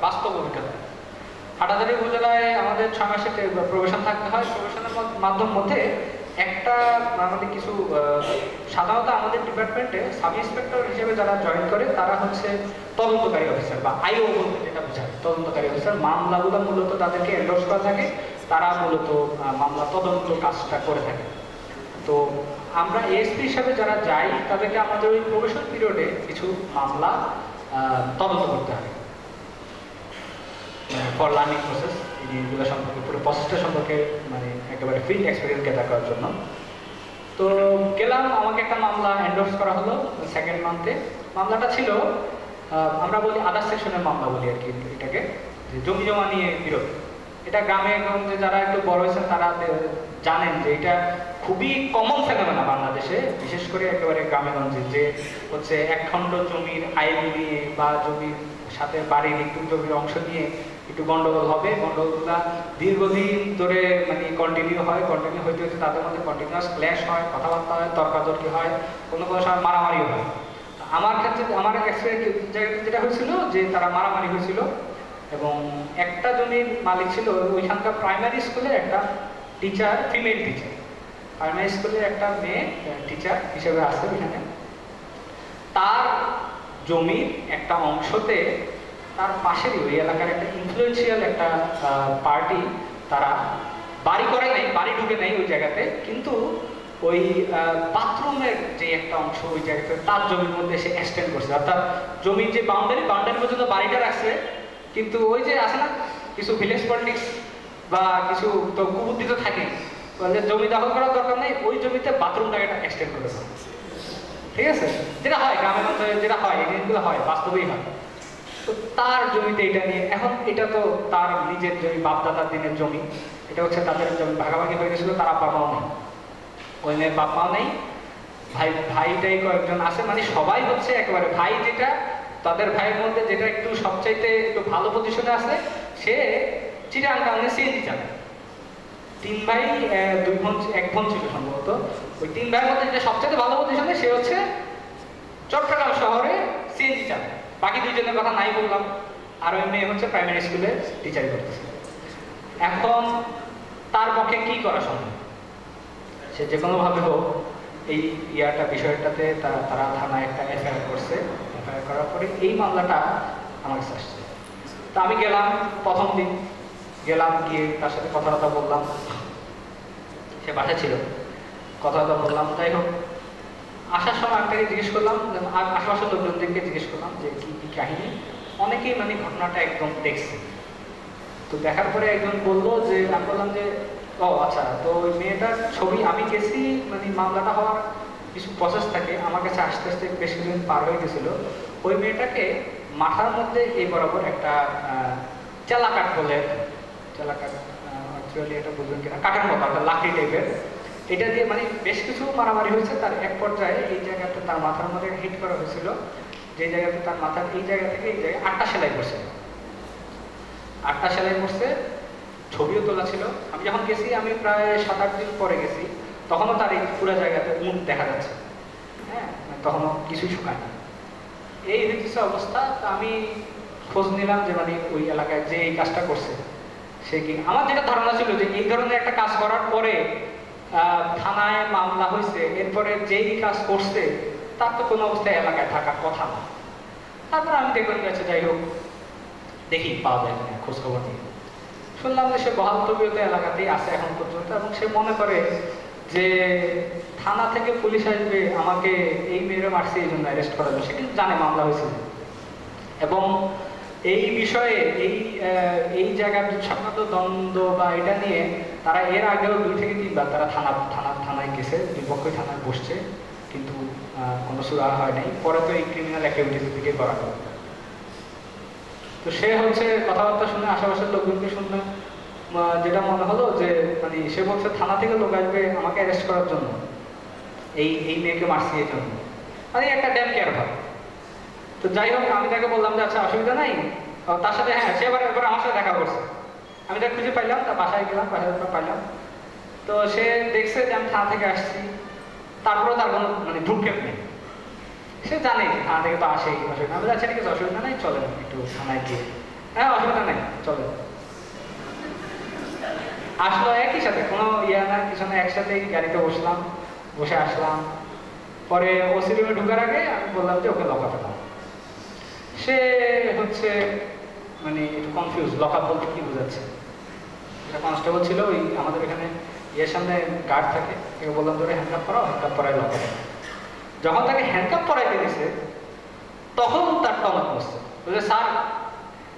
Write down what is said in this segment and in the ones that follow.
বাস্তব অভিজ্ঞতা। হাটাজারি উপজেলায় আমাদের ছয় মাসের প্রবেশন থাকতে হয়। প্রবেশনের মধ্য- মাধ্যম মধ্যে একটা আমাদের কিছু সাধারণত আমাদের ডিপার্টমেন্টে সাব ইন্সপেক্টর হিসেবে যারা জয়েন করে, তারা হচ্ছে তদন্তকারী অফিসার বা আইও বলতে যেটা বোঝায়। তদন্তকারী অফিসার মামলাগুলো মূলত তাদেরকে এন্ডোর্স করা থাকে। তারা মূলত মামলা তদন্ত কাজটা করে থাকে। তো আমরা এএসপি হিসাবে যারা যাই, তাদেরকে আমাদের ওই প্রবেশন পিরিয়ডে কিছু মামলা তদন্ত করতে হয়। ফর লার্নিং প্রসেস এই জিনিসগুলো সম্পর্কে, পুরো প্রসেসটা সম্পর্কে মানে একেবারে ফিল্ড এক্সপিরিয়েন্স গেদার করার জন্য। তো গেলাম, আমাকে একটা মামলা এন্ডোর্স করা হলো সেকেন্ড মান্থে মামলাটা ছিল আমরা বলি আদার সেকশনের মামলা বলি আর কি এটাকে, যে জমি জমা নিয়ে বিরোধ। এটা গ্রামে গঞ্জে যারা একটু বড় হয়েছেন, তারা জানেন যে এটা খুবই কমন ফেনোমেনা বাংলাদেশে, বিশেষ করে একেবারে গ্রামে গঞ্জে যে হচ্ছে এক খণ্ড জমির আইন নিয়ে বা জমির সাথে বাড়ির একটু জমির অংশ নিয়ে একটু গন্ডগোল হবে, গন্ডগোলটা দীর্ঘদিন ধরে মানে কন্টিনিউ হয় কন্টিনিউ হইতে হইতে তাদের মধ্যে কন্টিনিউয়াস ক্ল্যাশ হয়, কথাবার্তা হয়, তর্কাতর্কি হয়, কোনো কোনো সময় মারামারিও হয়। আমার ক্ষেত্রে, আমার এক্সপিরিয়েন্স যেটা হয়েছিল যে তারা মারামারি হয়েছিল এবং একটা জমির মালিক ছিল, ওইখানকার প্রাইমারি স্কুলের একটা টিচার ফিমেল টিচার প্রাইমারি স্কুলের একটা মেয়ে টিচার হিসেবে আছে ওইখানে। তার জমির একটা অংশতে তার পাশেরই ওই এলাকার একটা ইনফ্লুয়েন্সিয়াল একটা পার্টি তারা বাড়ি করে নাই, বাড়ি ঢুকে নাই ওই জায়গাতে। কিন্তু ওই বাথরুমের যে একটা অংশ ওই জায়গাতে তার জমির মধ্যে সে এক্সটেন্ড করছে। অর্থাৎ জমির যে বাউন্ডারি বাউন্ডারি পর্যন্ত বাড়িটা রাখছে। কিন্তু ওই যে আছে না, কিছু ভিলেজ পলিটিক্স বা কিছু তো কুবুদ্ধি তো থাকে। জমি দখল করার দরকার নেই, ওই জমিতে বাথরুমটাকে এক্সটেন্ড করেছে ঠিক আছে? যেটা হয়, গ্রামের মধ্যে যেটা হয়, এই জিনিসগুলো হয়, বাস্তবেই হয়। তো তার জমিতে এটা নিয়ে, এখন এটা তো তার নিজের জমি, বাপদাদার দিনের জমি। এটা হচ্ছে তাদের জমি, ভাগাভাগি হয়ে গেছিল, তার বাপ মাও নেই। ওই মেয়ের বাপ মাও নেই, ভাই ভাইটাই কয়েকজন আছে মানে সবাই হচ্ছে একেবারে ভাই যেটা, তাদের ভাইয়ের মধ্যে যেটা একটু সবচাইতে একটু ভালো পজিশনে আছে, সে চিটাং টাউনে সিএনজি চালায়। তিন ভাই দুই বোন, এক বোন ছিল সম্ভবত। ওই তিন ভাইয়ের মধ্যে যেটা সবচেয়ে ভালো পজিশনে সে হচ্ছে চট্টগ্রাম শহরে সিএনজি চালায়। বাকি দুইজনের কথা নাই বললাম। আর ওই মেয়ে হচ্ছে প্রাইমারি স্কুলে টিচার করতেছে। এখন তার পক্ষে কি করা সম্ভব? সে যে কোনোভাবে হোক, এই ইয়াটা, বিষয়টাতে তারা থানায় একটা এফআইআর করছে। এফআইআর করার পরে এই মামলাটা আমার কাছে আসছে। তা আমি গেলাম প্রথম দিন। গেলাম গিয়ে তার সাথে কথাবার্তা বললাম। সে বাসা ছিল। কথাবার্তা বললাম, যাই হোক আসার সময় একটাকে জিজ্ঞেস করলাম আশেপাশের লোকজনদেরকে জিজ্ঞেস করলাম যে কি কি কাহিনী? অনেকেই মানে ঘটনাটা একদম দেখছে। তো দেখার পরে একজন বলল যে, আমি বললাম যে, ও আচ্ছা তো ওই মেয়েটার ছবি আমি গেছি মানে মামলাটা হওয়ার কিছু প্রসেস থাকে, আমার কাছে আস্তে আস্তে বেশ কিছুদিন পার হয়ে গেছিল। ওই মেয়েটাকে মাথার মধ্যে এই বরাবর একটা চেলাকাট বলে চেলাকাট অ্যাকচুয়ালি এটা বুঝবেন কিনা, কাঠের মতো, একটা লাকড়ি টাইপের এটা দিয়ে মানে বেশ কিছু মারামারি হয়েছে। তার এক পর্যায়ে এই জায়গাতে তার মাথার মধ্যে হিট করা হয়েছিল। যে জায়গাতে তার মাথার এই জায়গা থেকে এই জায়গায় আটটা সেলাই করছে আটটা সেলাই করছে ছবিও তোলা ছিল। আমি যখন গেছি, আমি প্রায় সাত আট দিন পরে গেছি, তখনও তার এই পুরো জায়গাতে মুখ দেখা যাচ্ছে। হ্যাঁ তখনও কিছুই শুকায়নি। এই হচ্ছে অবস্থা। আমি খোঁজ নিলাম যে মানে ওই এলাকায় যে এই কাজটা করছে, সে কি আমার যেটা ধারণা ছিল যে এই ধরনের একটা কাজ করার পরে থানায় মামলা হয়েছে, এরপরে যেই কাজ করছে, তার তো কোনো অবস্থায় এলাকায় থাকার কথা না। তারপর আমি যে আচ্ছা যাই হোক, দেখি পাওয়া যায় কিনা খোঁজ খবর নিয়ে। শুনলাম যে সে বহালতবিয়ত এলাকাতেই আছে এখন পর্যন্ত, এবং সে মনে করে যে থানা থেকে পুলিশ আসবে, আমাকে এই মেয়েরা মারছে, এই জন্য অ্যারেস্ট করার জন্য সে কিন্তু জানে মামলা হয়েছে। এবং এই বিষয়ে, এই এই জায়গার সংক্রান্ত দ্বন্দ্ব বা এটা নিয়ে তারা এর আগেও দুই থেকে তিনবার তারা থানা থানা, থানায় গেছে দুই পক্ষই থানায় বসছে, কিন্তু কোনো সুরাহা হয় নাই। পরে তো এই ক্রিমিনাল অ্যাক্টিভিটিস দিকে করা হবে তো সে হচ্ছে কথাবার্তা শুনে আশেপাশের লোকজনকে শুনে যেটা মনে হলো যে মানে সে বলছে, থানা থেকে লোক আসবে আমাকে অ্যারেস্ট করার জন্য। এই এই মেয়েকে মারছি এই জন্য। মানে একটা ড্যাম কেয়ার ভাব। তো যাই হোক, আমি তাকে বললাম যে আচ্ছা অসুবিধা নাই? তার সাথে হ্যাঁ সে এবার আমার সাথে দেখা করছে। আমি তাকে খুঁজে পাইলাম, তার বাসায় গেলাম, বাসায় পাইলাম। তো সে দেখছে যে আমি থানা থেকে আসছি। তারপরেও তার কোনো মানে ভ্রুক্ষেপ নেই। সে জানে থানা থেকে তো আসেই অসুবিধা আমি আচ্ছা ঠিক আছে, অসুবিধা নাই, চলেন একটু থানায় গিয়ে। হ্যাঁ অসুবিধা নেই চলে আসলো একই সাথে, কোনো ইয়া না কিছু না একসাথেই গাড়িতে বসলাম, বসে আসলাম। পরে ওসি রুমে ঢুকার আগে আমি বললাম যে ওকে লকা দাও সে হচ্ছে মানে একটু কনফিউজ লকা বলতে কি বোঝাচ্ছে? এটা কনস্টেবল ছিল, ওই আমাদের এখানে ইয়ের সামনে গার্ড থাকে তাকে বললাম ধরে হ্যান্ডকাপ করাও হ্যান্ডকাপ পরাই লক যখন তাকে হ্যান্ডকাপ পরাইতে দিছে তখন তার টনক বসছে বলছে, স্যার,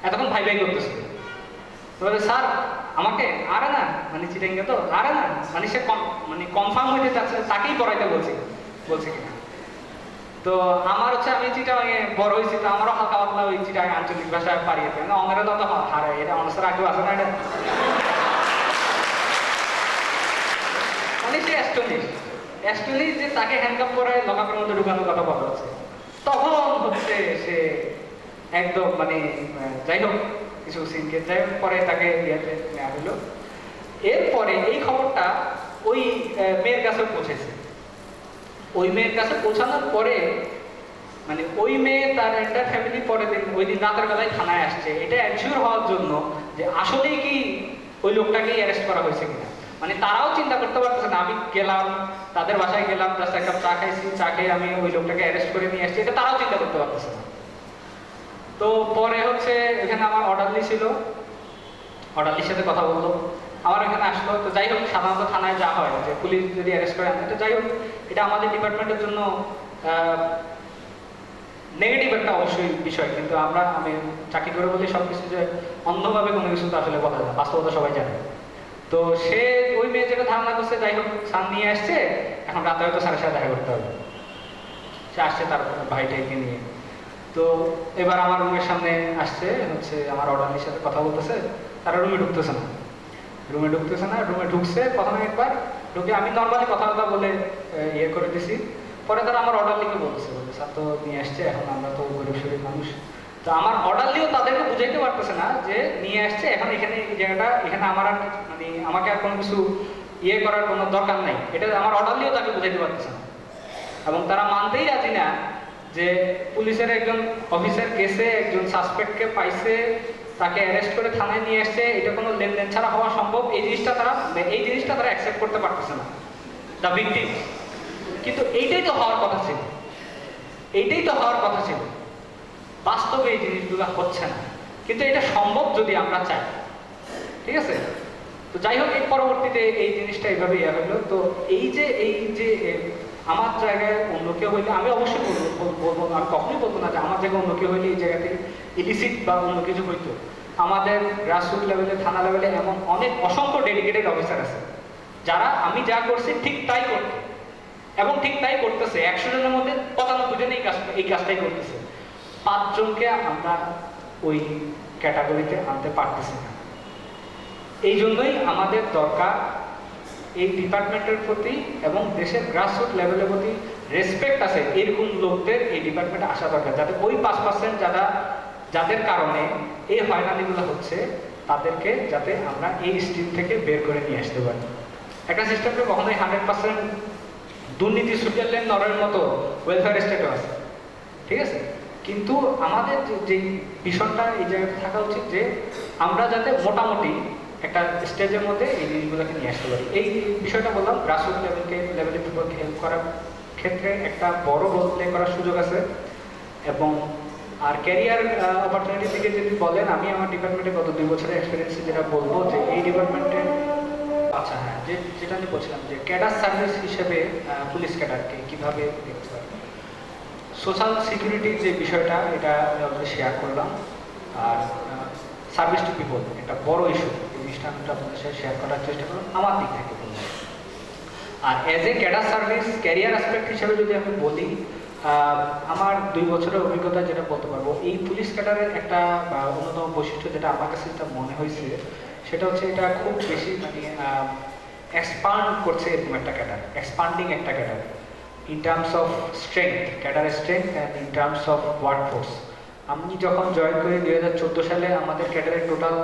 এতক্ষণ ভাই ভাই করতেছে। বলে স্যার, আমাকে আরে না মানে চিটেঙ্গে তো, আরে না মানে সে মানে কনফার্ম হইতে চাচ্ছে, তাকেই পড়াইতে বলছি, বলছে কিনা? তো আমার হচ্ছে আমি চিটা বড় হয়েছি, তো আমারও হালকা পাতলা ওই চিটা আঞ্চলিক ভাষায় পারিয়ে দেয়। না অনেরা তো হারে এটা অনেক আগেও আছে না, এটা যে তাকে হ্যান্ডকাপ করে মধ্যে ঢুকানোর কথা বলা হচ্ছে। তখন হচ্ছে সে একদম মানে যাই হোক, কিছু সিনকে যাই হোক, পরে তাকে নেওয়া হলো। এরপরে এই খবরটা ওই মেয়ের কাছে পৌঁছেছে। ওই মেয়ের কাছে পৌঁছানোর পরে মানে ওই মেয়ে তার একটা ফ্যামিলি পরের দিন, ওই দিন রাতের বেলায় থানায় আসছে। এটা অ্যানশিওর হওয়ার জন্য যে আসলেই কি ওই লোকটাকেই অ্যারেস্ট করা হয়েছে কিনা। মানে তারাও চিন্তা করতে পারতেছে না, আমি গেলাম, তাদের বাসায় গেলাম জাস্ট একটা চা খাইছি, চা খেয়ে আমি ওই লোকটাকে অ্যারেস্ট করে নিয়ে আসছি, এটা তারাও চিন্তা করতে পারতেছে না। তো পরে হচ্ছে এখানে আমার অর্ডারলি ছিল অর্ডারলির সাথে কথা বলল আমার এখানে আসলো, তো যাই হোক, সাধারণত থানায় যা হয়, যে পুলিশ যদি অ্যারেস্ট করে আনে, তো যাই হোক, এটা আমাদের ডিপার্টমেন্টের জন্য নেগেটিভ একটা অবশ্যই বিষয়, কিন্তু আমরা, আমি চাকরি করে বলি সব কিছু যে অন্ধভাবে কোনো কিছু তো আসলে বলা যায় বাস্তবতা সবাই জানে। তো সে ওই মেয়ে যেটা ধারণা করছে, যাই হোক, সান নিয়ে আসছে, এখন রাতে হয়তো স্যারের সাথে দেখা করতে হবে। সে আসছে তার ভাইটাকে নিয়ে। তো এবার আমার রুমের সামনে আসছে, হচ্ছে আমার অর্ডারলির সাথে কথা বলতেছে, তারা রুমে ঢুকতেছে না। রুমে ঢুকতেছে না, রুমে ঢুকছে, প্রথমে একবার ঢুকে আমি নর্মালি কথা কথা বলে ইয়ে করে দিছি। পরে তারা আমার অর্ডার লিখে বলতেছে বলছে স্যার তো নিয়ে আসছে, এখন আমরা তো গরিব শরীর মানুষ। তো আমার অর্ডারলিও তাদেরকে বুঝাইতে পারতেছে না যে নিয়ে আসছে, এখন এখানে এই জায়গাটা, এখানে আমার আর মানে আমাকে আর কোনো কিছু ইয়ে করার কোনো দরকার নাই। এটা আমার অর্ডারলিও তাকে বুঝাইতে পারতেছে না। এবং তারা মানতেই রাজি না যে পুলিশের একজন অফিসার কেসে একজন সাসপেক্টকে পাইছে, তাকে অ্যারেস্ট করে থানায় নিয়ে আসছে। এটা কোনো লেনদেন ছাড়া হওয়া সম্ভব। এই জিনিসটা তারা এই জিনিসটা তারা অ্যাকসেপ্ট করতে পারতেছে না। দ্য ভিকটিম কিন্তু এইটাই তো হওয়ার কথা ছিল। এইটাই তো হওয়ার কথা ছিল। বাস্তবে এই জিনিসগুলো হচ্ছে না। কিন্তু এটা সম্ভব যদি আমরা চাই। ঠিক আছে? তো যাই হোক এর পরবর্তীতে এই জিনিসটা এইভাবে ইয়ে হলো। তো এই যে এই যে আমার জায়গায় অন্য কেউ হইলে আমি অবশ্যই বলব বল- আমি কখনোই বলব না যে আমার জায়গায় অন্য কেউ হইলে এই জায়গাতে ইলিসিট বা অন্য কিছু হইতো। আমাদের গ্রাসরুট লেভেলে থানা লেভেলে এমন অনেক অসংখ্য ডেডিকেটেড অফিসার আছে। যারা আমি যা করছি ঠিক তাই করতো এবং ঠিক তাই করতেছে। একশো জনের মধ্যে পঁচানব্বই জন এই কাজ, এই কাজটাই করতেছে। পাঁচজনকে আমরা ওই ক্যাটাগরিতে আনতে পারতেছি না। এই জন্যই আমাদের দরকার এই ডিপার্টমেন্টের প্রতি এবং দেশের গ্রাসরুট লেভেলের প্রতি রেসপেক্ট আছে। এরকম লোকদের এই ডিপার্টমেন্টে আসা দরকার। যাতে ওই পাঁচ পার্সেন্ট যারা, যাদের কারণে এই হয়রানিগুলো হচ্ছে, তাদেরকে যাতে আমরা এই স্ট্রিম থেকে বের করে নিয়ে আসতে পারি। একটা সিস্টেমকে কখনোই হান্ড্রেড পার্সেন্ট দুর্নীতি সুইজারল্যান্ড নরের মতো ওয়েলফেয়ার স্টেটও আছে। ঠিক আছে? কিন্তু আমাদের যে- বিষয়টা এই জায়গায় থাকা উচিত যে, আমরা যাতে মোটামুটি একটা স্টেজের মধ্যে এই জিনিসগুলোকে নিয়ে আসতে পারি। এই বিষয়টা বললাম গ্রাসরুট লেভেলকে লেভেলে পিপলকে হেল্প করার ক্ষেত্রে একটা বড় রোল প্লে করার সুযোগ আছে। এবং আর ক্যারিয়ার অপরচুনিটি থেকে যদি বলেন, আমি আমার ডিপার্টমেন্টে গত দুই বছরের এক্সপিরিয়েন্সে যেটা বলব যে, এই ডিপার্টমেন্টে আচ্ছা হ্যাঁ যে, যেটা আমি বলছিলাম যে ক্যাডার সার্ভিস হিসেবে পুলিশ ক্যাডারকে কীভাবে সোশ্যাল সিকিউরিটির যে বিষয়টা, এটা আমি শেয়ার করলাম। আর সার্ভিস টু পিপল একটা বড় ইস্যু এই জিনিসটা আমি আপনাদের সাথে শেয়ার করার চেষ্টা করলাম, আমার দিক থেকে আর as a cadre service career aspect হিসেবে যদি আমি বলি আমার দুই বছরের অভিজ্ঞতা যেটা বলতে পারব, এই পুলিশ ক্যাডারের একটা অন্যতম বৈশিষ্ট্য যেটা আমার কাছে যেটা মনে হয়েছে, সেটা হচ্ছে এটা খুব বেশি মানে এক্সপান্ড করছে এরকম একটা ক্যাডার এক্সপান্ডিং একটা cadre in terms of strength ক্যাডারের strength and in terms of work force আমি যখন জয়েন করি দুই হাজার চোদ্দ সালে, আমাদের ক্যাডারের টোটাল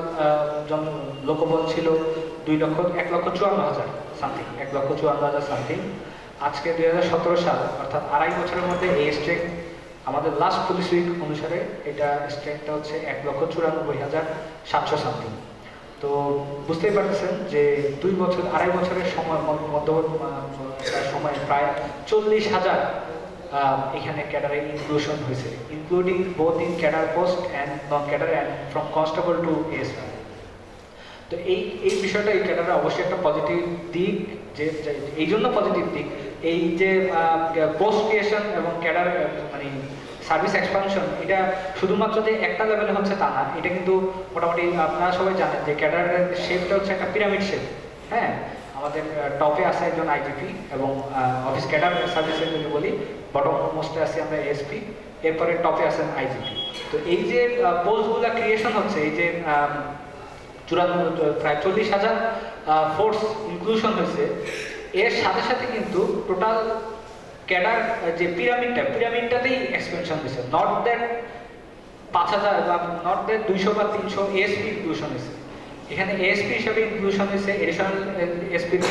লোকবল ছিল দুই লক্ষ, এক লক্ষ চুয়ান্ন হাজার সামথিং এক লক্ষ চুয়ান্ন হাজার সামথিং আজকে দুই হাজার সতেরো সাল, অর্থাৎ আড়াই বছরের মধ্যে এই স্ট্রেংথ আমাদের লাস্ট পুলিশ উইক অনুসারে এটা স্ট্রেংথটা হচ্ছে এক লক্ষ চুরানব্বই হাজার সাতশো সামথিং তো বুঝতেই পারতেছেন যে দুই বছর, আড়াই বছরের সময় মধ্য- মধ্যবর্তী সময় প্রায় চল্লিশ হাজার এখানে ক্যাডারে ইনক্লুশন হয়েছে। Including both in cadre post and non cadre and from constable to S তো এই এই বিষয়টা এই ক্যাডারে অবশ্যই একটা পজিটিভ দিক, যে- এই জন্য পজিটিভ দিক। এই যে পোস্ট ক্রিয়েশন এবং ক্যাডার মানে সার্ভিস এক্সপানশন এটা শুধুমাত্র যে একটা লেভেলে হচ্ছে তা না, এটা কিন্তু মোটামুটি আপনারা সবাই জানেন যে ক্যাডারের শেপটা হচ্ছে একটা পিরামিড শেপ হ্যাঁ? আমাদের টপে আছে একজন আইজিপি এবং অফিস ক্যাডার সার্ভিসের যদি বলি বটম মোস্টে আছে আমরা এসপি এরপরে টপে আছেন আইজিপি তো এই যে পোস্টগুলো ক্রিয়েশন হচ্ছে, এই যে চুরান্ন প্রায় চল্লিশ হাজার ফোর্স ইনক্লুশন হয়েছে এর সাথে সাথে কিন্তু টোটাল ক্যাডার যে পিরামিডটা পিরামিডটাতেই এক্সপেনশন হয়েছে। নট দ্যাট পাঁচ হাজার বা নট দ্যাট দুইশো বা তিনশো এএসপি ইনক্লুশন হয়েছে। এখানে এএসপি হিসাবে ইনক্লুশন হয়েছে এডিশনাল এসপির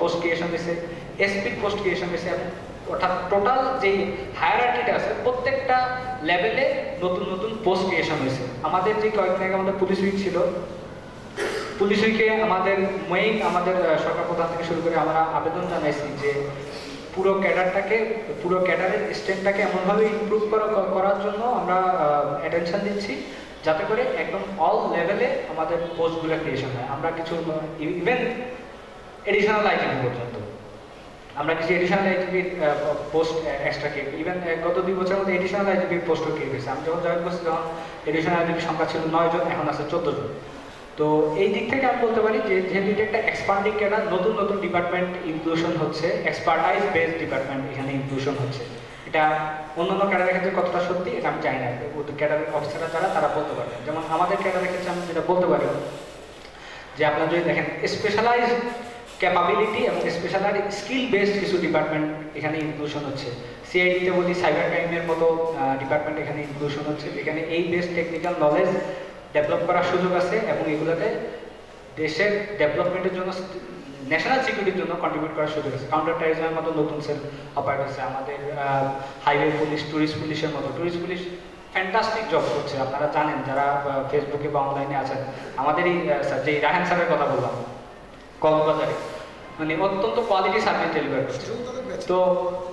পোস্ট ক্রিয়েশন হয়েছে এসপির পোস্ট ক্রিয়েশন হয়েছে অর্থাৎ টোটাল যে হায়ারার্কিটা আছে, প্রত্যেকটা লেভেলে নতুন নতুন পোস্ট ক্রিয়েশন হয়েছে। আমাদের যে কয়েকদিন আগে আমাদের পুলিশ উইক ছিল পুলিশ উইকে আমাদের মেইন আমাদের সরকার প্রধান থেকে শুরু করে আমরা আবেদন জানাইছি যে পুরো ক্যাডারটাকে, পুরো ক্যাডারের স্ট্রেংথটাকে এমনভাবে ইমপ্রুভ করার জন্য আমরা অ্যাটেনশন দিচ্ছি যাতে করে একদম অল লেভেলে আমাদের পোস্টগুলো ক্রিয়েশন হয়। আমরা কিছু ইভেন এডিশনাল আইটিভি পর্যন্ত। আমরা কিছু এডিশনাল আইটিভির পোস্ট এক্সট্রা কে ইভেন গত দুই বছরের মধ্যে এডিশনাল আইটিভির পোস্টও হয়েছে। আমি যখন জয়েন করছি, তখন এডিশনাল আইটিভির সংখ্যা ছিল নয় জন, এখন আছে চোদ্দ জন। তো এই দিক থেকে আমি বলতে পারি যে যেহেতু এটা একটা এক্সপান্ডিং ক্যাডার নতুন নতুন ডিপার্টমেন্ট ইনক্লুশন হচ্ছে এক্সপার্টাইজ বেসড ডিপার্টমেন্ট এখানে ইনক্লুশন হচ্ছে। এটা অন্যান্য ক্যাডারের ক্ষেত্রে কতটা সত্যি এটা আমি জানি না। ক্যাডারের অফিসাররা যারা, তারা বলতে পারবেন যেমন আমাদের ক্যাডারের ক্ষেত্রে আমি যেটা বলতে পারি, যে আপনারা যদি দেখেন স্পেশালাইজ ক্যাপাবিলিটি এবং স্পেশালাইজ স্কিল বেসড কিছু ডিপার্টমেন্ট এখানে ইনক্লুশন হচ্ছে। সিআইডিতে বলি সাইবার ক্রাইমের মতো ডিপার্টমেন্ট এখানে ইনক্লুশন হচ্ছে। যেখানে এই বেস্ট টেকনিক্যাল নলেজ ডেভেলপ করার সুযোগ আছে এবং এগুলোতে দেশের ডেভেলপমেন্টের জন্য ন্যাশনাল সিকিউরিটির জন্য কন্ট্রিবিউট করার সুযোগ আছে। কাউন্টার টেরিজমের মতো নতুন সেল অপারেট হচ্ছে আমাদের হাইওয়ে পুলিশ টুরিস্ট পুলিশের মতো। টুরিস্ট পুলিশ ফ্যান্টাস্টিক জব করছে আপনারা জানেন যারা ফেসবুকে বা অনলাইনে আছেন। আমাদের এই স্যার, যে রাহান স্যারের কথা বললাম কক্সবাজারে। মানে অত্যন্ত কোয়ালিটি সার্ভিস ডেলিভার করছে। তো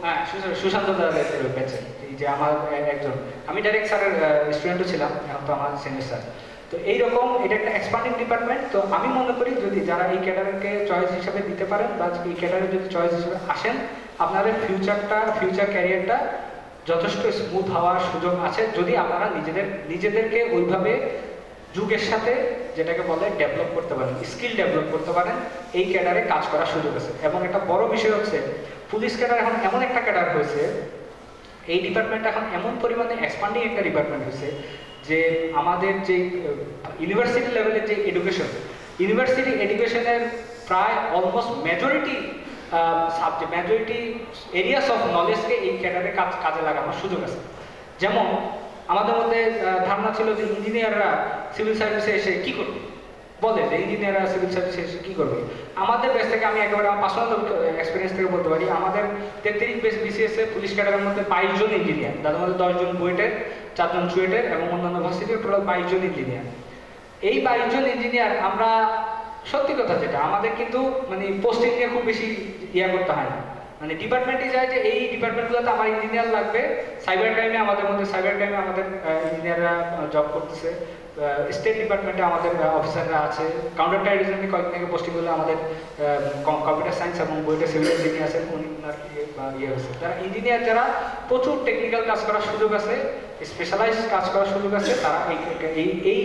হ্যাঁ সুশান্ত দাদা পেয়েছেন এই যে আমার একজন। আমি ডাইরেক্ট স্যারের স্টুডেন্টও ছিলাম এখন তো আমার সিনিয়র স্যার তো এইরকম এটা একটা এক্সপান্ডিং ডিপার্টমেন্ট তো আমি মনে করি যদি যারা এই ক্যাডারকে চয়েস হিসেবে দিতে পারেন বা এই ক্যাডারে যদি চয়েস হিসেবে আসেন, আপনাদের ফিউচারটা ফিউচার ক্যারিয়ারটা যথেষ্ট স্মুথ হওয়ার সুযোগ আছে। যদি আপনারা নিজেদের, নিজেদেরকে ওইভাবে যুগের সাথে যেটাকে বলে ডেভেলপ করতে পারেন স্কিল ডেভেলপ করতে পারেন, এই ক্যাডারে কাজ করার সুযোগ আছে। এবং একটা বড় বিষয় হচ্ছে, পুলিশ ক্যাডার এখন এমন একটা ক্যাডার হয়েছে, এই ডিপার্টমেন্ট এখন এমন পরিমাণে এক্সপান্ডিং একটা ডিপার্টমেন্ট হয়েছে যে আমাদের যে ইউনিভার্সিটি লেভেলের যে এডুকেশন ইউনিভার্সিটি এডুকেশনের প্রায় almost majority subject majority areas of নলেজকে এই ক্যাডারে কাজ কাজে লাগানোর সুযোগ আছে। যেমন, আমাদের মধ্যে ধারণা ছিল যে ইঞ্জিনিয়াররা সিভিল সার্ভিসে এসে কি করবে? বলে যে ইঞ্জিনিয়াররা সিভিল সার্ভিসে এসে কি করবে? আমাদের বেস থেকে আমি একেবারে আমার পার্সোনাল এক্সপিরিয়েন্স থেকে বলতে পারি, আমাদের তেত্রিশ বেস বিসিএস এ পুলিশ ক্যাডারের মধ্যে বাইশ জন ইঞ্জিনিয়ার তাদের মধ্যে দশজন বুয়েটের চারজন চুয়েটের এবং অন্যান্য ভার্সিটির টোটাল বাইশ জন ইঞ্জিনিয়ার এই বাইশ জন ইঞ্জিনিয়ার আমরা, সত্যি কথা যেটা, আমাদের কিন্তু মানে পোস্টিং নিয়ে খুব বেশি ইয়া করতে হয় না। মানে ডিপার্টমেন্টে যায় যে এই ডিপার্টমেন্টগুলোতে আমার ইঞ্জিনিয়ার লাগবে। সাইবার ক্রাইমে আমাদের মধ্যে সাইবার ক্রাইমে আমাদের ইঞ্জিনিয়াররা জব করতেছে। স্টেট ডিপার্টমেন্টে আমাদের অফিসাররা আছে। কাউন্টার টেরিজমে কয়েকদিন আগে পোস্টিং হলো আমাদের কম্পিউটার সায়েন্স এবং বইটা সিভিল ইঞ্জিনিয়ার আছেন, উনি ইয়ে ইয়ে হয়েছে। যারা ইঞ্জিনিয়ার যারা প্রচুর টেকনিক্যাল কাজ করার সুযোগ আছে স্পেশালাইজ কাজ করার সুযোগ আছে, তারা এই এই এই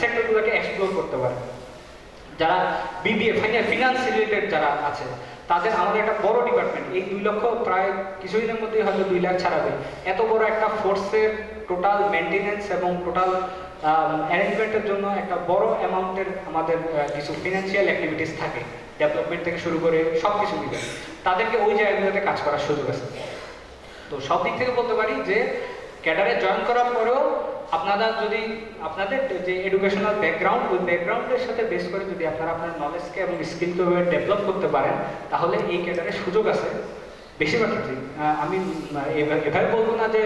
সেক্টরগুলোকে এক্সপ্লোর করতে পারে। যারা বিবিএ ফিনান্স রিলেটেড যারা আছে, তাদের আমাদের একটা বড় ডিপার্টমেন্ট এই দুই লক্ষ প্রায় কিছুদিনের মধ্যেই হয়তো দুই লাখ ছাড়াবে। এত বড় একটা ফোর্সের টোটাল মেনটেনেন্স এবং টোটাল অ্যারেঞ্জমেন্টের জন্য একটা বড় অ্যামাউন্টের আমাদের কিছু ফিনান্সিয়াল অ্যাক্টিভিটিস থাকে ডেভেলপমেন্ট থেকে শুরু করে সব কিছু দিকে তাদেরকে ওই জায়গাগুলোতে কাজ করার সুযোগ আছে। তো সব দিক থেকে বলতে পারি যে, ক্যাডারে জয়েন করার পরেও আপনারা যদি, আপনাদের যে এডুকেশনাল ব্যাকগ্রাউন্ড ওই ব্যাকগ্রাউন্ডের সাথে বেস করে যদি আপনারা আপনার নলেজকে এবং স্কিলকে ডেভেলপ করতে পারেন, তাহলে এই ক্যাডারে সুযোগ আছে। বেশিরভাগ ক্ষেত্রেই আহ, আমি এভাবে বলব না যে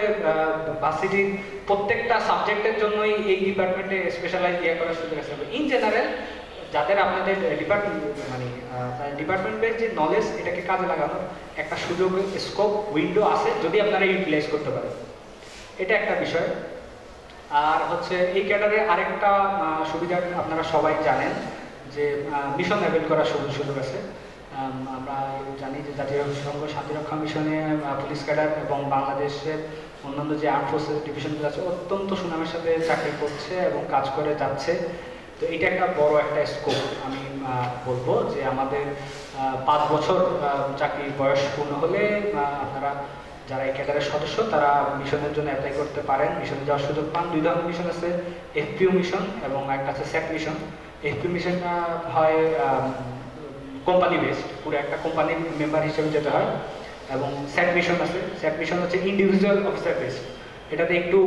ভার্সিটির প্রত্যেকটা সাবজেক্টের জন্যই এই ডিপার্টমেন্টে স্পেশালাইজ ইয়ে করার সুযোগ আছে। ইন জেনারেল যাদের আপনাদের ডিপার্টমেন্ট মানে ডিপার্টমেন্টের যে নলেজ এটাকে কাজে লাগানোর একটা সুযোগ স্কোপ উইন্ডো আছে যদি আপনারা ইউটিলাইজ করতে পারেন। এটা একটা বিষয়। আর হচ্ছে এই ক্যাডারে আরেকটা সুবিধা আপনারা সবাই জানেন যে মিশন অ্যাভেল করার সুযোগ আছে। আমরা জানি যে জাতীয় সংঘ শান্তিরক্ষা মিশনে পুলিশ ক্যাডার এবং বাংলাদেশের অন্যান্য যে আর্ম ফোর্সেস ডিভিশনগুলো আছে, অত্যন্ত সুনামের সাথে চাকরি করছে এবং কাজ করে যাচ্ছে। তো এটা একটা বড় একটা স্কোপ আমি বলব যে আমাদের পাঁচ বছর চাকরির বয়স পূর্ণ হলে আপনারা যারা এই ক্যাডারের সদস্য, তারা মিশনের জন্য অ্যাপ্লাই করতে পারেন। মিশনে যাওয়ার সুযোগ পান। দুই ধরনের মিশন আছে এফপিও মিশন এবং একটা আছে স্যাট মিশন। এফপিও মিশনটা হয় কোম্পানি বেসড পুরো একটা কোম্পানির মেম্বার হিসেবে যেতে হয়। এবং স্যাট মিশন আছে। স্যাট মিশন হচ্ছে ইন্ডিভিজুয়াল অফিসার বেসড এটাতে একটু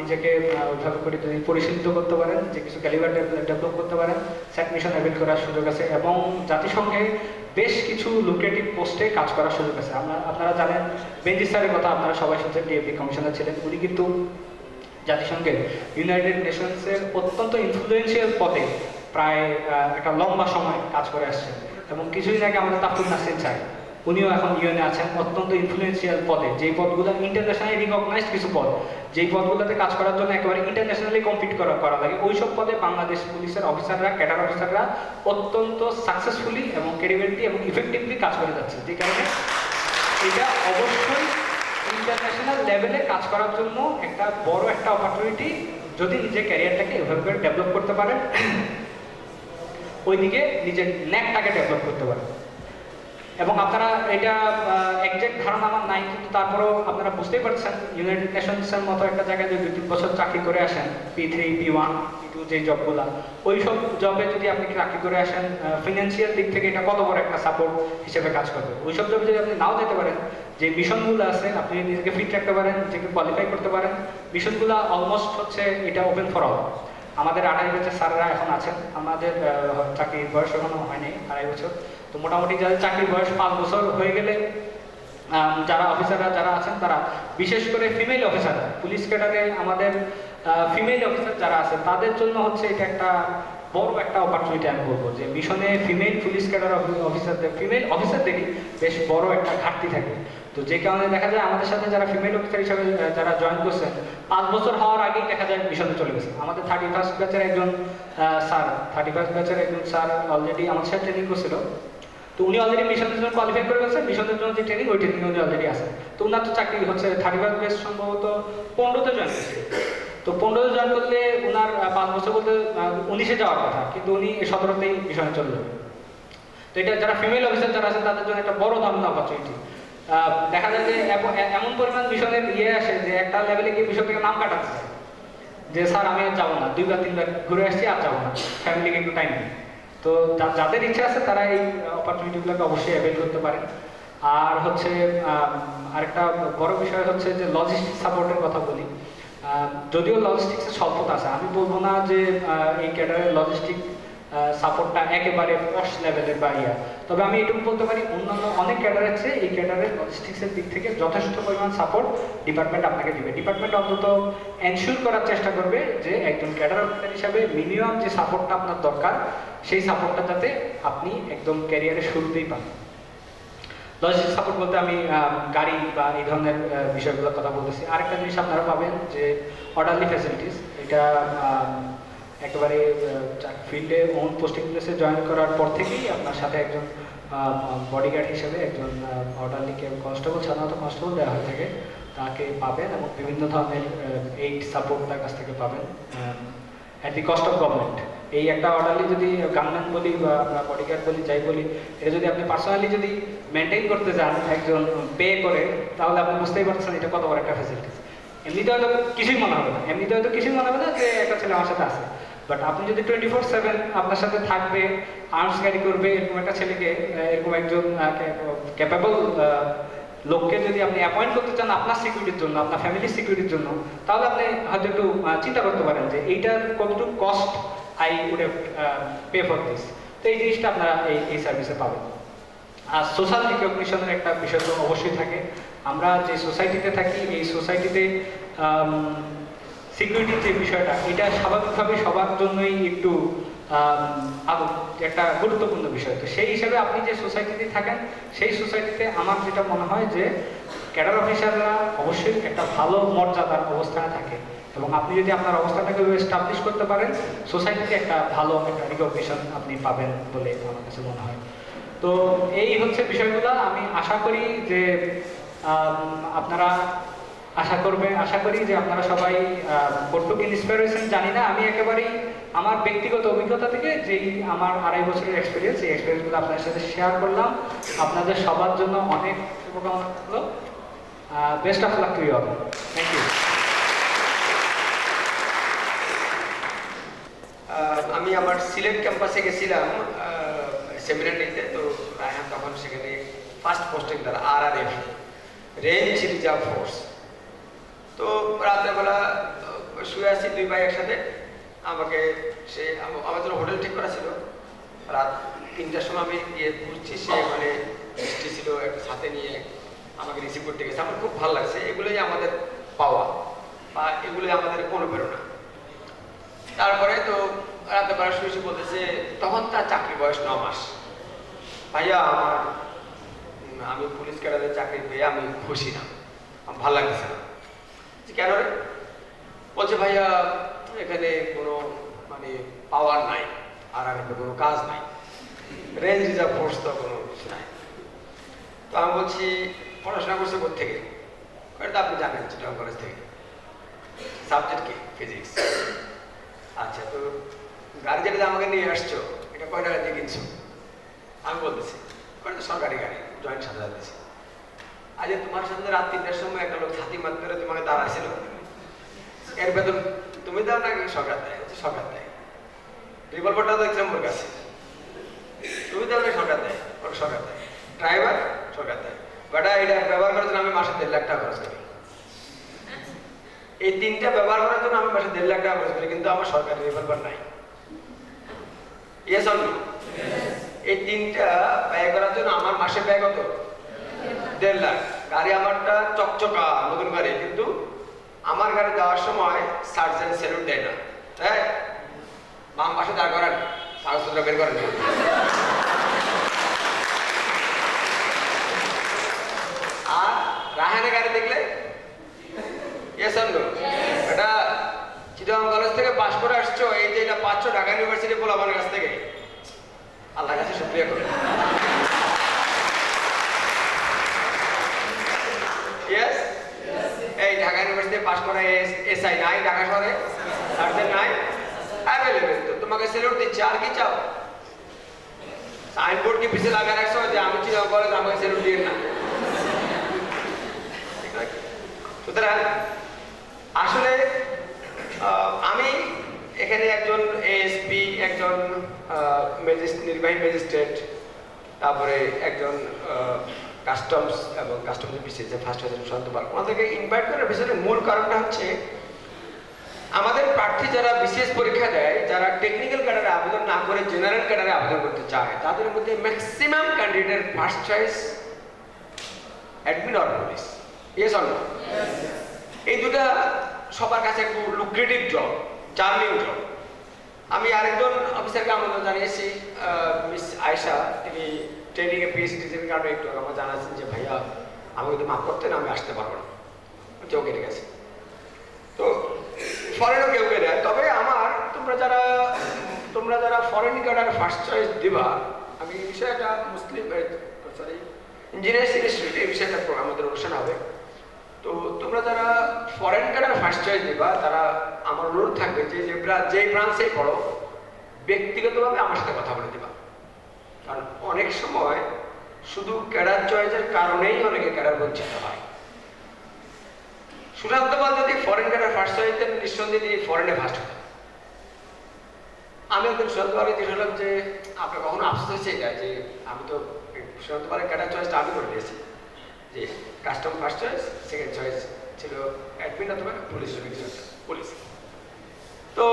নিজেকে ওইভাবে করে যদি পরিশীলিত করতে পারেন, যে কিছু ক্যালিবার ডেভেলপ করতে পারেন স্যাট মিশন অ্যাভেল করার সুযোগ আছে। এবং জাতিসংঘে বেশ কিছু লুক্রেটিভ পোস্টে কাজ করার সুযোগ আছে। আমরা, আপনারা জানেন, বেঞ্জি স্যারের কথা আপনারা সবাই শুনছেন ডিএপি কমিশনার ছিলেন। উনি কিন্তু জাতিসংঘের ইউনাইটেড নেশনসের অত্যন্ত ইনফ্লুয়েন্সিয়াল পদে প্রায় একটা লম্বা সময় কাজ করে আসছেন। এবং কিছুদিন আগে আমাদের তাফুল নাসির চাই। উনিও এখন ইউএনে আছেন, অত্যন্ত ইনফ্লুয়েন্সিয়াল পদে। যেই পদগুলো ইন্টারন্যাশনালি রিকগনাইজড কিছু পদ, যেই পদগুলোতে কাজ করার জন্য একেবারে ইন্টারন্যাশনালি কম্পিট করা করা লাগে ওই সব পদে বাংলাদেশ পুলিশের অফিসাররা, ক্যাডার অফিসাররা অত্যন্ত সাকসেসফুলি এবং ক্রেডিবিলিটি এবং ইফেক্টিভলি কাজ করে যাচ্ছে। যে কারণে এটা অবশ্যই ইন্টারন্যাশনাল লেভেলে কাজ করার জন্য একটা বড় একটা অপরচুনিটি যদি নিজের ক্যারিয়ারটাকে এভাবে করে ডেভেলপ করতে পারেন। ওইদিকে নিজের ন্যাকটাকে ডেভেলপ করতে পারেন। এবং আপনারা এটা একজ্যাক্ট ধারণা আমার নাই, কিন্তু তারপরেও আপনারা বুঝতেই পারছেন ইউনাইটেড নেশনসের মতো একটা জায়গায় যদি দুই তিন বছর চাকরি করে আসেন P three P one P two যে জবগুলা ওই সব জবে যদি আপনি চাকরি করে আসেন ফিনান্সিয়াল দিক থেকে এটা কত বড় একটা সাপোর্ট হিসেবে কাজ করবে। ওই সব জবে যদি আপনি নাও যেতে পারেন, যে মিশনগুলো আছে, আপনি নিজেকে ফিট রাখতে পারেন, নিজেকে কোয়ালিফাই করতে পারেন মিশনগুলো অলমোস্ট হচ্ছে এটা ওপেন ফর অল আমাদের আড়াই বছর স্যাররা এখন আছেন। আমাদের চাকরির বয়স এখনও হয়নি আড়াই বছর। তো মোটামুটি যাদের চাকরির বয়স পাঁচ বছর হয়ে গেলে যারা অফিসাররা যারা আছেন তারা, বিশেষ করে ফিমেল অফিসাররা পুলিশ ক্যাডারে আমাদের ফিমেল অফিসার যারা আছে, তাদের জন্য হচ্ছে এটা একটা বড় একটা অপরচুনিটি আমি বলব যে মিশনে ফিমেল পুলিশ ক্যাডার অফিসারদের ফিমেল অফিসারদেরই বেশ বড় একটা ঘাটতি থাকে। তো যে কারণে দেখা যায় আমাদের সাথে যারা ফিমেল অফিসার হিসাবে যারা জয়েন করছেন, পাঁচ বছর হওয়ার আগেই দেখা যায় মিশনে চলে গেছে। আমাদের থার্টি ফার্স্ট ব্যাচের একজন স্যার থার্টি ফার্স্ট ব্যাচের একজন স্যার অলরেডি আমাদের সাথে ট্রেনিং করছিল। তো উনি অলরেডি মিশনের জন্য কোয়ালিফাই করে গেছেন মিশনের জন্য যে ট্রেনিং ওই ট্রেনিং উনি অলরেডি আছে। তো উনার তো চাকরি হচ্ছে থার্টি ফার্স্ট বেস সম্ভবত পনেরোতে জয়েন তো পনেরোতে জয়েন করলে উনার পাঁচ বছর বলতে উনিশে যাওয়ার কথা, কিন্তু উনি সতেরোতেই মিশনে চলে যাবেন। তো এটা যারা ফিমেল অফিসার যারা আছেন তাদের জন্য একটা বড় ধরনের অপরচুনিটি দেখা যায় যে এমন পরিমাণ মিশনের ইয়ে আসে যে একটা লেভেলে গিয়ে মিশন থেকে নাম কাটাচ্ছে যে, স্যার, আমি আর যাব না দুইবার তিনবার ঘুরে আসছি, আর যাব না। ফ্যামিলিকে একটু টাইম দিই তো যাদের ইচ্ছা আছে, তারা এই অপরচুনিটিগুলোকে অবশ্যই অ্যাভেল করতে পারে আর হচ্ছে আরেকটা বড় বিষয় হচ্ছে যে লজিস্টিক সাপোর্টের কথা বলি। যদিও লজিস্টিক্সের স্বল্পতা আছে, আমি বলব না যে এই ক্যাডারের লজিস্টিক সাপোর্টটা একেবারে ফর্স লেভেলের বা ইয়া। তবে আমি এটুকু বলতে পারি, অন্যান্য অনেক ক্যাডার আছে এই ক্যাডারের লজিস্টিক্সের দিক থেকে যথেষ্ট পরিমাণ সাপোর্ট ডিপার্টমেন্ট আপনাকে দিবে। ডিপার্টমেন্ট অন্তত এনশিওর করার চেষ্টা করবে যে একজন ক্যাডার অফিসার হিসাবে মিনিমাম যে সাপোর্টটা আপনার দরকার, সেই সাপোর্টটা যাতে আপনি একদম ক্যারিয়ারের শুরুতেই পান। লজিস্টিক সাপোর্ট বলতে আমি গাড়ি বা এই ধরনের বিষয়গুলোর কথা বলতেছি। আরেকটা জিনিস আপনারা পাবেন যে অর্ডারলি ফ্যাসিলিটিস এটা একেবারে ফিল্ডে ওন পোস্টিং প্লেসে জয়েন করার পর থেকেই আপনার সাথে একজন বডিগার্ড হিসেবে একজন অর্ডারলি কনস্টেবল সাধারণত কনস্টেবল দেওয়া হয়ে থাকে, তাকে পাবেন এবং বিভিন্ন ধরনের এইড সাপোর্ট তার কাছ থেকে পাবেন at the cost of government এই একটা অর্ডারলি যদি গানম্যান বলি বা বডিগার্ড বলি, যাই বলি, এটা যদি আপনি পার্সোনালি যদি মেনটেন করতে যান, একজন পে করে, তাহলে আপনি বুঝতেই পারছেন এটা কত বড় একটা ফ্যাসিলিটিস এমনিতে হয়তো কিছুই মনে হবে না। এমনিতে হয়তো কিছুই মনে হবে না যে একটা ছেলে আমার সাথে আছে। বাট আপনি যদি টোয়েন্টি ফোর সেভেন আপনার সাথে থাকবে আর্মস ক্যারি করবে, এরকম একটা ছেলেকে এরকম একজন ক্যাপেবল লোককে যদি আপনি অ্যাপয়েন্ট করতে চান আপনার সিকিউরিটির জন্য, আপনার ফ্যামিলির সিকিউরিটির জন্য, তাহলে আপনি হয়তো একটু চিন্তা করতে পারেন যে এইটার কতটুকু cost I would pay for this তো এই জিনিসটা আপনারা এই এই সার্ভিসে পাবেন। আর সোশ্যাল রিকগনিশনের একটা বিষয় অবশ্যই থাকে। আমরা যে সোসাইটিতে থাকি, এই সোসাইটিতে সিকিউরিটির যে বিষয়টা, এটা স্বাভাবিকভাবে সবার জন্যই একটু একটা গুরুত্বপূর্ণ বিষয়। তো সেই হিসাবে আপনি যে সোসাইটিতে থাকেন, সেই সোসাইটিতে আমার যেটা মনে হয় যে ক্যাডার অফিসাররা অবশ্যই একটা ভালো মর্যাদার অবস্থানে থাকে। এবং আপনি যদি আপনার অবস্থাটাকে এস্টাবলিশ করতে পারেন সোসাইটিতে একটা ভালো একটা রিকগনিশন আপনি পাবেন বলে আমার কাছে মনে হয়। তো এই হচ্ছে বিষয়গুলো। আমি আশা করি যে আপনারা আশা করবে আশা করি যে আপনারা সবাই কতটুকু ইন্সপায়ার হয়েছেন জানি না। আমি একেবারেই আমার ব্যক্তিগত অভিজ্ঞতা থেকে যেই আমার আড়াই বছরের এক্সপিরিয়েন্স এই এক্সপিরিয়েন্সগুলো আপনাদের সাথে শেয়ার করলাম। আপনাদের সবার জন্য অনেক শুভকামনা। হলো best of luck to you thank you আমি আমার সিলেট ক্যাম্পাসে গেছিলাম সেমিনার নিতে, তো রায়হান তখন সেখানে ফার্স্ট পোস্টিং তার R R F range reserve force তো রাত্রেবেলা শুয়ে আছি দুই ভাই একসাথে, আমাকে সে, আম- আমার জন্য হোটেল ঠিক করা ছিল। রাত তিনটার সময় আমি গিয়ে ঘুরছি সে মানে মিষ্টি ছিল একটা সাথে নিয়ে আমাকে রিসিভ করতে গেছে। আমার খুব ভালো লাগছে, এগুলোই আমাদের পাওয়া, বা এগুলোই আমাদের অনুপ্রেরণা। তারপরে তো রাতে বেলা শুয়ে শুয়ে বলতেছে, তখন তার চাকরি বয়স ন মাস। ভাইয়া, আমার আমি পুলিশ ক্যাডারে চাকরি পেয়ে আমি খুশি না। আমার ভালো লাগছে না। কেন রে? বলছে, ভাইয়া, এখানে কোনো মানে পাওয়ার নাই, আর আমি কোনো কাজ নাই। রেঞ্জ রিজার্ভ ফোর্স তো কোনো কিছু নাই। তো আমি বলছি, পড়াশোনা করছে থেকে তো আপনি জানেন চিটাং কলেজ থেকে। সাবজেক্ট কি? ফিজিক্স আচ্ছা তো গাড়ি যেটা আমাকে নিয়ে আসছো, এটা কয় টাকা দিয়ে কিনছো? আমি বলতেছি, কয় টাকা? সরকারি গাড়ি জয়েন্ট সাথে যাচ্ছি। আজ তোমার সাথে রাত তিনটার সময় একটা লোক ছাতি মাত করে তোমাকে দাঁড়াইছিল। এর বেতন তুমি দাও নাকি সরকার দেয়? সরকার দেয়। রিভলভারটা দেখছিলাম ওর কাছে। তুমি দাও না সরকার দেয়? ওর সরকার দেয়। ড্রাইভার সরকার দেয়। বেটা, এটা ব্যবহার করার জন্য আমি মাসে দেড় লাখ টাকা খরচ করি। এই তিনটা ব্যবহার করার জন্য আমি মাসে দেড় লাখ টাকা খরচ করি কিন্তু আমার সরকারি রিভলভার নাই। ইয়েস এই তিনটা ব্যয় করার জন্য আমার মাসে ব্যয় কত? দেড় লাখ। গাড়ি আমারটা চকচকা নতুন গাড়ি কিন্তু আমার গাড়ি যাওয়ার সময় সার্জেন্ট স্যালুট দেয় না। তাই বাম পাশে দাঁড় করান কাগজপত্র বের করেন। আর রাহানের গাড়ি দেখলে অর নো এটা চিটাগাং কলেজ থেকে পাশ করে আসছো এই যে এটা পাচ্ছ ঢাকা ইউনিভার্সিটি বলে আমার কাছ থেকে। আল্লাহ কাছে শুক্রিয়া করে। ইয়েস এই ঢাকা ইউনিভার্সিটি পাশ করা এসআই নাই ঢাকা শহরে? সার্জেন্ট নাই? অ্যাভেলেবেল তো তোমাকে স্যালুট দিচ্ছে আর কি চাও? সাইনবোর্ড কি পিছিয়ে লাগা রাখছো যে আমি চিটাগাং কলেজ আমাকে স্যালুট দিয়ে না? সুতরাং আসলে আমি এখানে একজন এএসপি একজন নির্বাহী ম্যাজিস্ট্রেট, তারপরে একজন কাস্টমস এবং কাস্টমস বিশেষ যে ফার্স্ট হয়েছেন শান্ত পাল। ওনাদেরকে ইনভাইট করার পিছনে মূল কারণটা হচ্ছে, আমাদের প্রার্থী যারা বিশেষ পরীক্ষা দেয়, যারা টেকনিক্যাল ক্যাডারে আবেদন না করে জেনারেল ক্যাডারে আবেদন করতে চায়, তাদের মধ্যে maximum candidate first choice admin or police yes or no এই দুটা সবার কাছে একটু লুক্রেটিভ জব চার্মিং জব আমি আরেকজন অফিসারকে আমন্ত্রণ জানিয়েছি মিস আয়সা তিনি ট্রেনিং এ পিএইচডি এর কারণে একটু আমার জানাচ্ছেন যে, ভাইয়া, আমাকে যদি মাফ করতেন, আমি আসতে পারব না। ওকে ঠিক আছে তো ফরেনও কেউ কে দেয় তবে আমার, তোমরা যারা তোমরা যারা ফরেন ক্যাডার ফার্স্ট চয়েস দিবা, আমি এই বিষয়টা মুসলিম সরি ইঞ্জিনিয়ার্স ইনস্টিটিউট এই বিষয়টা আমাদের অনুষ্ঠান হবে। তো তোমরা যারা ফরেন ক্যাডার ফার্স্ট চয়েস দিবা, তারা আমার অনুরোধ থাকবে যে যে ব্রাঞ্চেই পড়ো, ব্যক্তিগতভাবে আমার সাথে কথা বলে দিবা। কারণ অনেক সময় শুধু ক্যাডার চয়েসের কারণেই অনেকে ক্যাডার বঞ্চিত হয়। সুশান্ত পাল যদি ফরেন ক্যাডার ফার্স্ট চয়েস দেন, নিঃসন্দেহে তিনি ফরেনে ফার্স্ট হতেন আমি একদিন সুশান্ত পালকে জিজ্ঞেস যে, আপনার কখনো আফসোস হয়েছে এটা, যে আমি তো সুশান্ত পালের ক্যাডার চয়েসটা আমি করে দিয়েছি যে custom first choice second choice ছিল অ্যাডমিন অথবা পুলিশ পুলিশ তো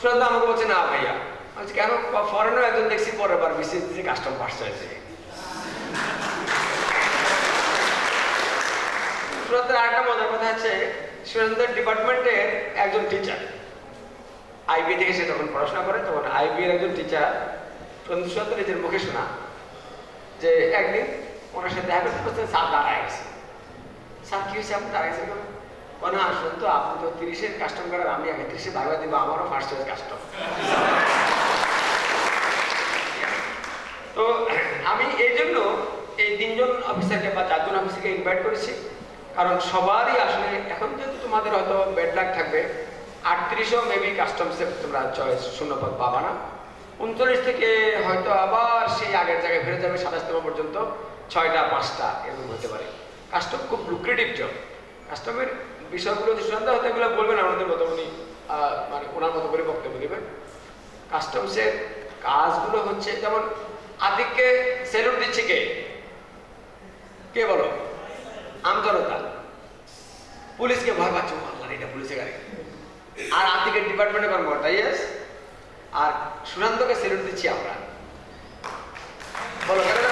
সুরান্ত আমাকে বলছে না ভাইয়া। বলছি কেন? ফরেনও একজন দেখছি পরে বার বিশেষ দিচ্ছে কাস্টম ফার্স্ট চয়েসে সুরান্তের আরেকটা মজার কথা আছে সুরেন্দ্র ডিপার্টমেন্টের একজন টিচার আইবি থেকে সে যখন পড়াশোনা করে তখন আইবি এর একজন টিচার সুন্দর নিজের মুখে শোনা যে একদিন ওনার সাথে দেখা করতে করতে স্যার দাঁড়ায় গেছে। স্যার কি হয়েছে আপনি দাঁড়াইছেন কেন ও না আসলে তো, আপনি তো তিরিশের কাস্টম করার আমি আগে তিরিশে বাংলা দিব, আমারও ফার্স্ট চয়েস কাস্টম তো আমি এই জন্য এই তিনজন অফিসারকে বা চারজন অফিসারকে ইনভাইট করেছি। কারণ সবারই আসলে, এখন যেহেতু তোমাদের হয়তো বেড লাক থাকবে, আটত্রিশও মেবি কাস্টমসে তোমরা চয়েস শূন্যপদ পাবা না। উনচল্লিশ থেকে হয়তো আবার সেই আগের জায়গায় ফিরে যাবে সাতাশতম পর্যন্ত। ছয়টা, পাঁচটা এরকম হতে পারে। কাস্টম খুব লুক্রেটিভ জব কাস্টমের বিষয়গুলো যদি শুনতে হয়তো এগুলো বলবেন আমাদের মতো উনি মানে ওনার মতো করে বক্তব্য দেবেন। কাস্টমসের কাজগুলো হচ্ছে যেমন আদিককে সেলুট দিচ্ছে কে? কে বলো? আমজনতা। পুলিশকে ভয় পাচ্ছে আল্লাহ, এটা পুলিশের গাড়ি। আর আদিকের ডিপার্টমেন্টে কর্মকর্তা ইয়েস আর সুনান্তকে সেলুট দিচ্ছি আমরা। বলো, কেন?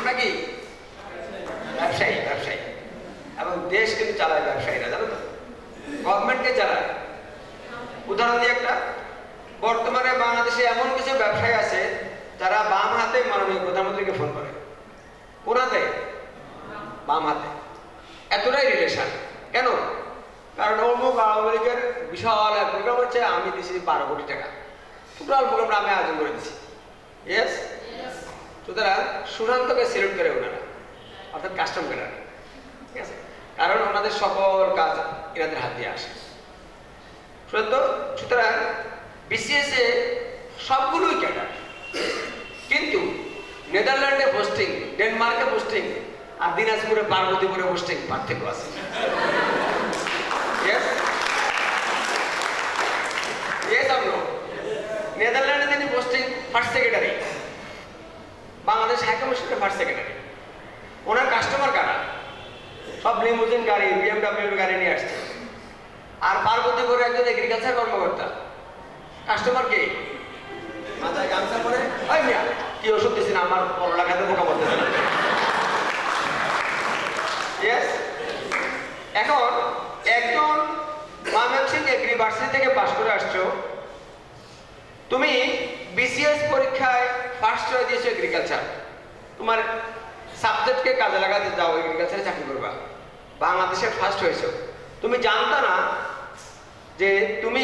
আমরা কি? ব্যবসায়ী ব্যবসায়ী। এবং দেশ কিন্তু চালায় ব্যবসায়ীরা, জানো তো? গভর্নমেন্টকে চালায়। উদাহরণ দিয়ে একটা, বর্তমানে বাংলাদেশে এমন কিছু ব্যবসায়ী আছে, যারা বাম হাতে মাননীয় প্রধানমন্ত্রীকে ফোন করে। কোন হাতে বাম হাতে। এতটাই রিলেশন কেন? কারণ অমুক আওয়ামী লীগের বিশাল এক প্রোগ্রাম হচ্ছে, আমি দিছি বারো কোটি টাকা। টোটাল প্রোগ্রামটা আমি আয়োজন করে দিছি। ইয়েস সুতরাং সুশান্তকে সিলেক্ট করে ওনারা, অর্থাৎ কাস্টম করে ঠিক আছে? কারণ ওনাদের সকল কাজ এনাদের হাত দিয়ে আসে। সত্য সুতরাং বিসিএস সবগুলোই ক্যাডার কিন্তু নেদারল্যান্ডে পোস্টিং ডেনমার্কে পোস্টিং আর দিনাজপুরে পার্বতীপুরে পোস্টিং পার্থক্য আছে? নেদারল্যান্ডে তিনি posting first secretary Bangladesh high কমিশনের ফার্স্ট সেক্রেটারি ওনার কাস্টমার কারা? সব লিমুজিন গাড়ি বিএমডাব্লিউ গাড়ি নিয়ে আসছে। আর পার্বতীপুরে একজন এগ্রিকালচার কর্মকর্তা। কাস্টমার কে? মাথায় গামছা পরে? ওই মিয়া কি ওষুধ দিচ্ছেন আমার করোনা খাতে বোকা না এখন একজন ময়মনসিংহ এগ্রিভার্সিটি থেকে পাশ করে আসছো। তুমি বিসিএস পরীক্ষায় চয়েস দিয়েছ এগ্রিকালচার তোমার সাবজেক্টকে কাজে লাগাতে যাও এগ্রিকালচারে চাকরি করবা। বাংলাদেশে ফার্স্ট হয়েছ। তুমি জানতো না যে তুমি